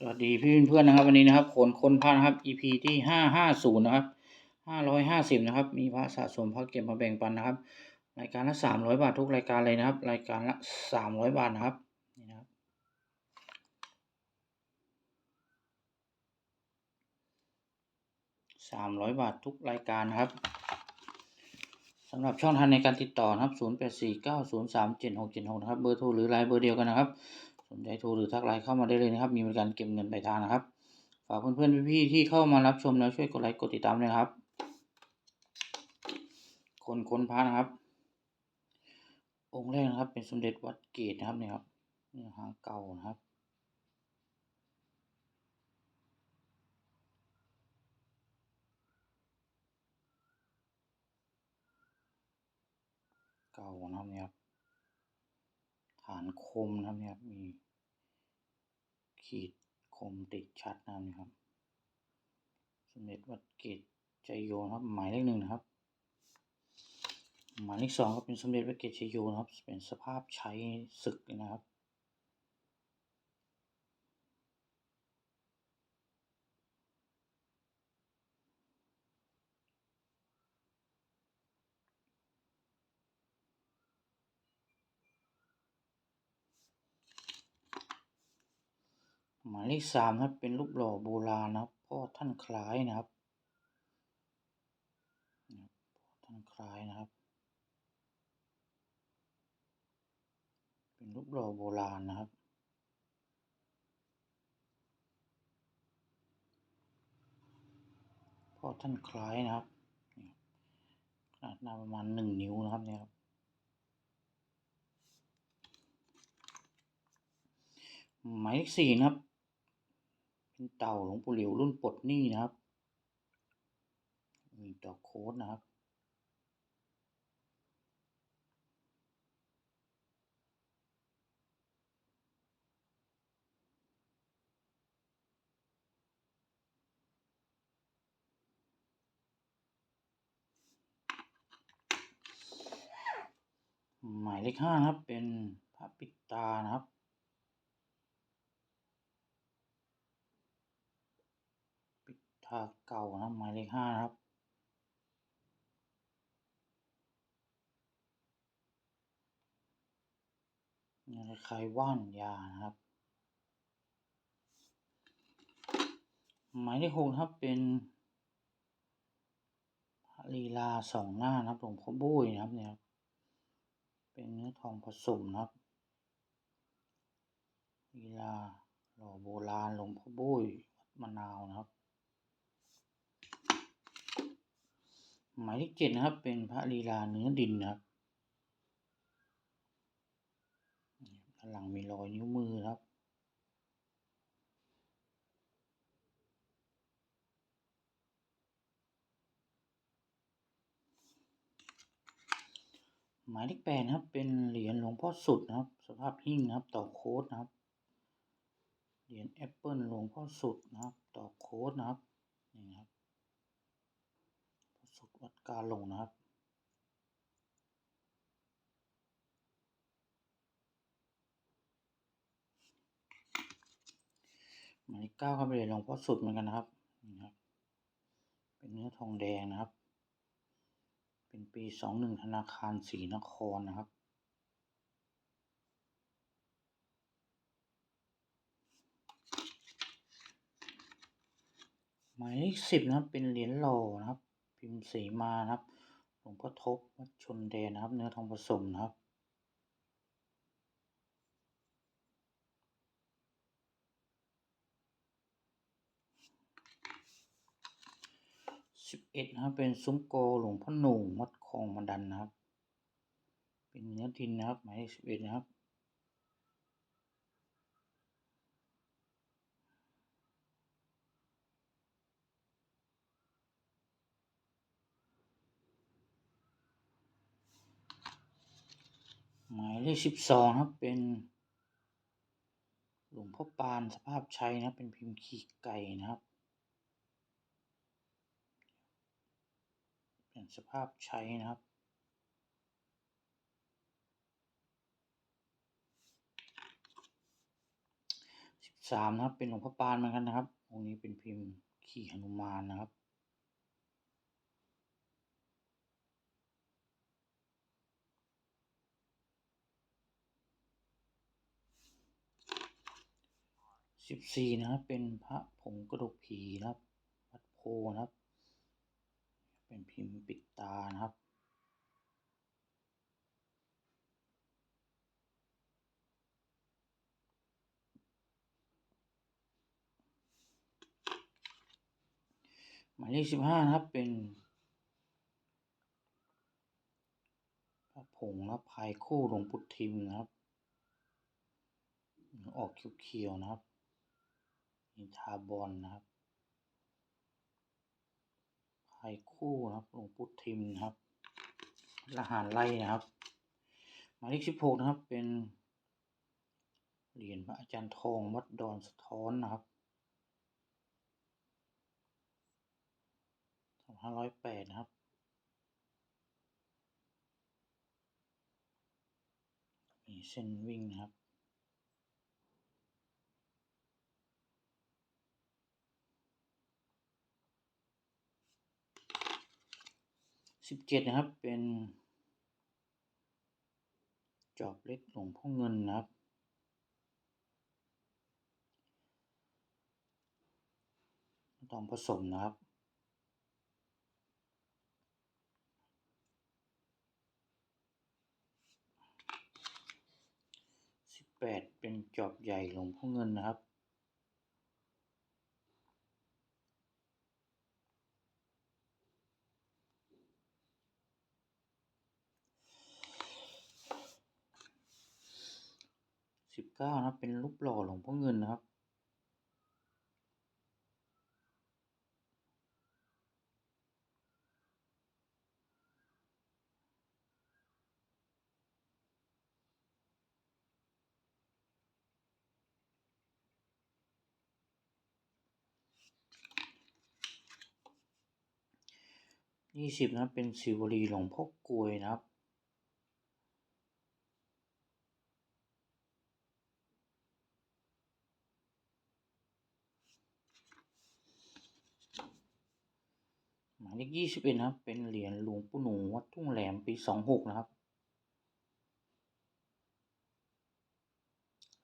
สวัสดีพี่เพื่อนๆนะครับ วันนี้นะครับขนคนพระนะครับ EP ที่ห้าห้าศูนย์นะครับห้าร้อยห้าสิบนะครับ มีพระสะสมพระเก็บมาแบ่งปันนะครับ รายการละสามร้อยบาททุกรายการเลยนะครับ รายการละสามร้อยบาทนะครับนี่นะครับ สามร้อยบาททุกรายการนะครับสำหรับช่องทางในการติดต่อนะครับศูนย์แปดสี่เก้าศูนย์สามเจ็ดหกเจ็ดหกนะครับ เบอร์โทรหรือไลน์เบอร์เดียวกันนะครับ สนใจโทรหรือทักไลน์เข้ามาได้เลยนะครับ มีบริการเก็บเงินปลายทางนะครับ ฝากเพื่อนๆพี่ๆที่เข้ามารับชมแล้วช่วยกดไลค์กดติดตามด้วยนะครับ คนค้นพระนะครับ องค์แรกนะครับ เป็นสมเด็จวัดเกตนะครับเนี่ยครับเนื้อหางเก่านะครับเก่านะครับเนี่ยครับ ฐานคมนะครับเนี่ยมีขีดคมติดชัดนะครับ สมเด็จวัดเกตใจโยนะครับ หมายเลขหนึ่งนะครับ หมายเลขสองก็เป็นสมเด็จวัดเกตชัยโยนะครับ เป็นสภาพใช้ศึกนะครับ มายเลขสามนะครับ เป็นรูปหล่อโบราณนะครับพ่อท่านคล้ายนะครับพ่อท่านคล้ายนะครับ เป็นรูปหล่อโบราณนะครับพ่อท่านคล้ายนะครับนี่ครับขนาดหน้าประมาณหนึ่งนิ้วนะครับเนี่ยครับหมายเลขสี่นะครับ เต่าหลวงปู่หลิวรุ่นปลดหนี้นะครับ มีดอกโค้ดนะครับ หมายเลขห้านะครับ เป็นพระปิดตานะครับ ปิดตาเก่านะหมายเลขห้านะครับ นี่คล้ายๆว่านยานะครับ หมายเลขหกครับเป็นพระลีลาสองหน้านะครับหลวงพ่อบุ้ยนะครับเนี่ยครับเป็นเนื้อทองผสมนะครับลีลาหล่อโบราณหลวงพ่อบุ้ยวัดมะนาวนะครับ หมายเลขเจ็ดนะครับ เป็นพระลีลาเนื้อดินนะครับด้านหลังมีรอยนิ้วมือครับ หมายเลขแปดนะครับ เป็นเหรียญหลวงพ่อสุดนะครับ สภาพหิ้งนะครับ ต่อโค้ดนะครับ เหรียญแอปเปิลหลวงพ่อสุดนะครับ ต่อโค้ดนะครับนี่นะครับ วัดกาหลงนะครับ หมายเลขเก้าครับเหรียหลวงพ่อสุดเหมือนกันนะครับนี่นะครับ เป็นเนื้อทองแดงนะครับ เป็นปีสองหนึ่งธนาคารศรีนครนะครับหมายเลขสิบนะครับเป็นเหรียญหล่อนะครับ พิมพ์สีมานะครับ หลวงพ่อทบวัดชนแดนนะครับ เนื้อทองผสมนะครับสิบเอ็ดนะครับ เป็นซุ้มโกหลวงพ่อหนุ่มวัดคลองมาดันนะครับ เป็นเนื้อดินนะครับ หมายเลขสิบเอ็ดนะครับ หมายเลขสิบสองครับเป็น หลวงพ่อปานสภาพชัยนะเป็นพิมพ์ขีไก่นะครับ เป็นสภาพใช้นะครับสิบสามนะครับเป็นหลวงพ่อปานเหมือนกันนะครับองค์นี้เป็นพิมพ์ขี่หนุมานนะครับ สิบสี่นะครับ เป็นพระผงกระดูกผีนะครับวัดโพนะครับ เป็นพิมพ์ปิดตานะครับหมายเลขสิบห้านะครับเป็นพระผงนะครับพายคู่หลวงปู่ทิมนะครับ ออกเขียวๆนะครับ อินทาบอลนะครับพายคู่นะครับหลวงปู่ทิมนะครับละหารไล่นะครับ หมายเลขสิบหกนะครับ เป็นเหรียญพระอาจารย์ทองวัดดอนสะท้อนนะครับสองห้าร้อยแปดนะครับมีเส้นวิ่งนะครับ สิบเจ็ดนะครับเป็น จอบเล็กหลวงพ่อเงินนะครับต้องผสมนะครับสิบแปดเป็นจอบใหญ่หลวงพ่อเงินนะครับ เก้านะเป็นรูปหล่อหลวงพ่อเงินนะครับ ยี่สิบนะเป็นสิวลีหลวงพ่อกลวยนะครับ หมาย เลขยี่สิบเอ็ดนะครับ เป็นเหรียญหลวงปู่หนูวัดทุ่งแหลมปีสองหกนะครับ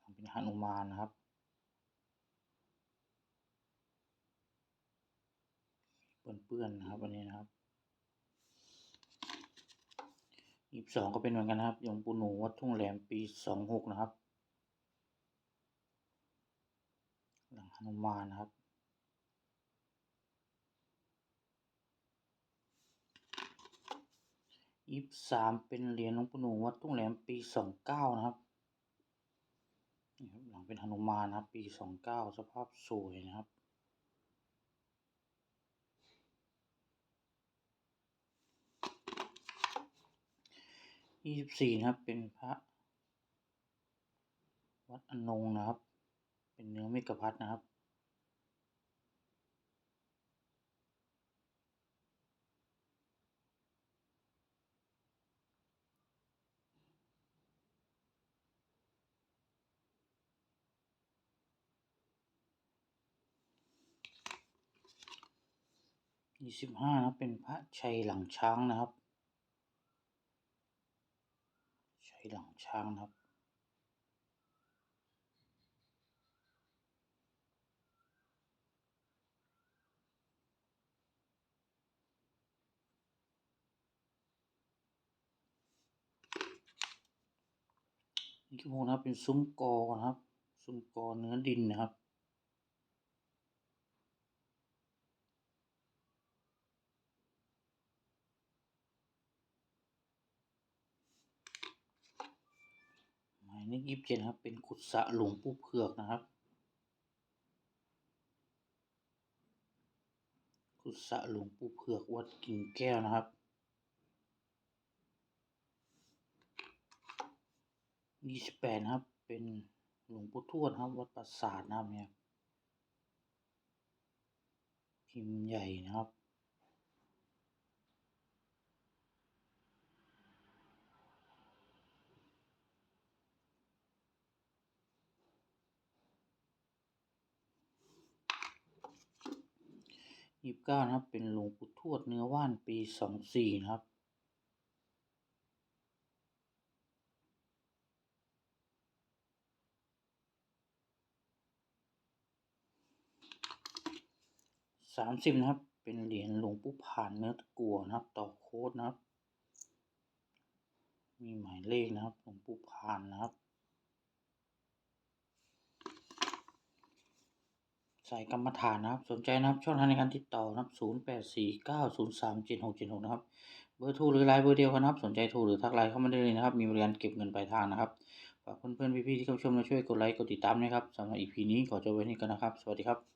เป็นหนุมานนะครับ เปื้อนๆนะครับอันนี้นะครับยี่สิบสองก็เป็นเหมือนกันนะครับหลวงปู่หนูวัดทุ่งแหลมปีสองหกนะครับ หลังหนุมานนะครับ ยี่สิบสามเป็นเหรียญหลวงปู่หนูวัดทุ่งแหลมปีสองเก้านะครับนี่ครับ หลังเป็นหนุมานนะครับ ปีสองเก้าสภาพสวยนะครับยี่สิบสี่นะครับ เป็นพระ วัดอนงนะครับ เป็นเนื้อเมกะพัดนะครับ ยี่สิบห้านะเป็นพระชัยหลังช้างนะครับ ชัยหลังช้างนะครับนี่คือพวกนะครับเป็นซุ้มกอนะครับ ซุ้มกอเนื้อดินนะครับ ยี่สิบเจ็ดนะครับ เป็นขุดสะหลวงปู่เผือกนะครับ ขุดสะหลวงปู่เผือกวัดกิ่งแก้วนะครับยี่สิบแปดนะครับ เป็นหลวงปู่ทวดนะครับ วัดปราสาทนะครับเนี่ยพิมพ์ใหญ่นะครับ ยี่สิบเก้านะครับ เป็นหลวงปู่ทวดเนื้อว่านปีสองสี่นะครับ สามสิบนะครับ เป็นเหรียญหลวงปู่ผ่านเนื้อตะกัวนะครับ ต่อโค้ดนะครับ มีหมายเลขนะครับ หลวงปู่ผ่านนะครับ ใส่กรรมฐานนะครับ สนใจนะครับ ช่องทางในการติดต่อนะครับ0 8 4 9 0 3 7 6 7 6นะครับ เบอร์โทรหรือไลน์เบอร์เดียวกันนะครับ สนใจโทรหรือทักไลน์เข้ามาได้เลยนะครับ มีบริการเก็บเงินปลายทางนะครับ ฝากเพื่อนๆพี่ๆที่เข้าชมมาช่วยกดไลค์ กดติดตามนะครับสำหรับอีพีนี้ขอจบไว้ที่นี่กันนะครับ สวัสดีครับ